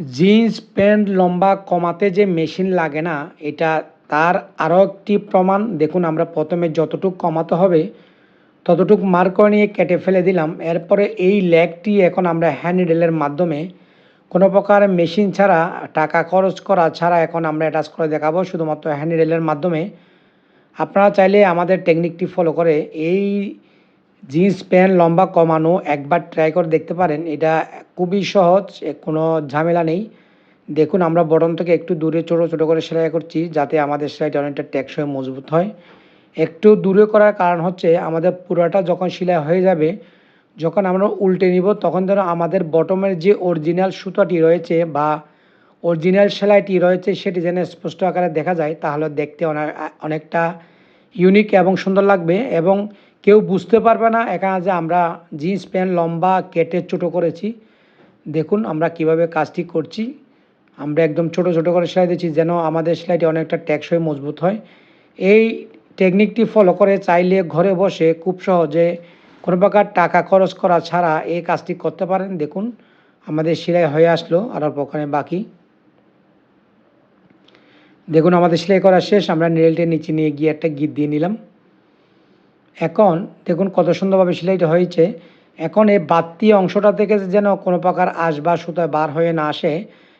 Jeans pant লম্বা কমাতে যে মেশিন লাগে না, এটা তার আরও একটি প্রমাণ। দেখুন, আমরা প্রথমে যতটুক কমাতে হবে, ততটুক মার্ক করে নিয়ে কেটে ফেলে দিলাম। এরপরে এই লেগটি এখন আমরা হ্যান্ড নিডেলের মাধ্যমে কোনো প্রকার মেশিন ছাড়া, টাকা খরচ করা ছাড়া এখন আমরা অ্যাটাচ করে দেখাবো, শুধুমাত্র হ্যান্ড নিডেলের মাধ্যমে। আপনারা চাইলে আমাদের টেকনিকটি ফলো করে এই জিন্স প্যান্ট লম্বা কমানো একবার ট্রাই করে দেখতে পারেন। এটা খুবই সহজ কোনো ঝামেলা নেই। দেখুন, আমরা বটন থেকে একটু দূরে ছোটো ছোটো করে সেলাই করছি যাতে আমাদের সেলাইটা অনেকটা টেকসই মজবুত হয়। একটু দূরে করার কারণ হচ্ছে আমাদের পুরোটা যখন সেলাই হয়ে যাবে, যখন আমরা উল্টে নিব, তখন যেন আমাদের বটমের যে অরিজিনাল সুতাটি রয়েছে বা অরিজিনাল সেলাইটি রয়েছে, সেটি যেন স্পষ্ট আকারে দেখা যায়, তাহলে দেখতে অনেক, অনেকটা ইউনিক এবং সুন্দর লাগবে এবং কেউ বুঝতে পারবে না এখানে যে আমরা জিন্স প্যান্ট লম্বা, কেটে, ছোটো করেছি। দেখুন আমরা কীভাবে কাজটি করছি। আমরা একদম ছোট ছোট করে সেলাই দিচ্ছি যেন আমাদের সেলাইটি অনেকটা টেকসই, মজবুত হয়। এই টেকনিকটি ফলো করে চাইলে ঘরে বসে খুব সহজে কোনো প্রকার টাকা খরচ করা ছাড়া এই কাজটি করতে পারেন। দেখুন, আমাদের সেলাই হয়ে আসলো, আর অল্প ওখানে বাকি। দেখুন, আমাদের সেলাই করা শেষ, আমরা নেলটের নিচে নিয়ে গিয়ে একটা গিট দিয়ে নিলাম। এখন দেখুন, কত সুন্দরভাবে সেলাইটা হয়েছে। এখন এই বাড়তি অংশটা থেকে যেন কোনো প্রকার আঁশ বা সুতো বার হয়ে না আসে,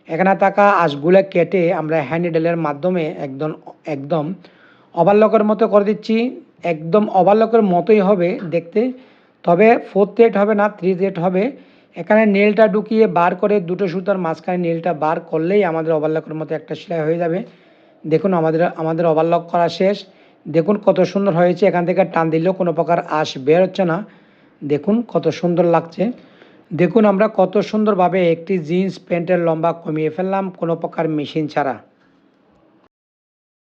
এখানে থাকা আঁশগুলো কেটে আমরা হ্যান্ডেলের মাধ্যমে একদম একদম ওভারলকের মতো করে দিচ্ছি। একদম ওভারলকের মতোই হবে দেখতে, তবে ফোর্থ রেট হবে না থ্রি রেট হবে। এখানে নেলটা ঢুকিয়ে বার করে দুটো সুতার মাঝখানে নেলটা বার করলেই আমাদের ওভারলকের মতো একটা সেলাই হয়ে যাবে। দেখুন, আমাদের আমাদের ওভারলক করা শেষ। দেখুন কত সুন্দর হয়েছে, এখান থেকে টান দিলেও কোনো প্রকার আশ বের হচ্ছে না। দেখুন কত সুন্দর লাগছে। দেখুন আমরা কত সুন্দরভাবে একটি জিন্স প্যান্টের লম্বা কমিয়ে ফেললাম, কোনো প্রকার মেশিন ছাড়া।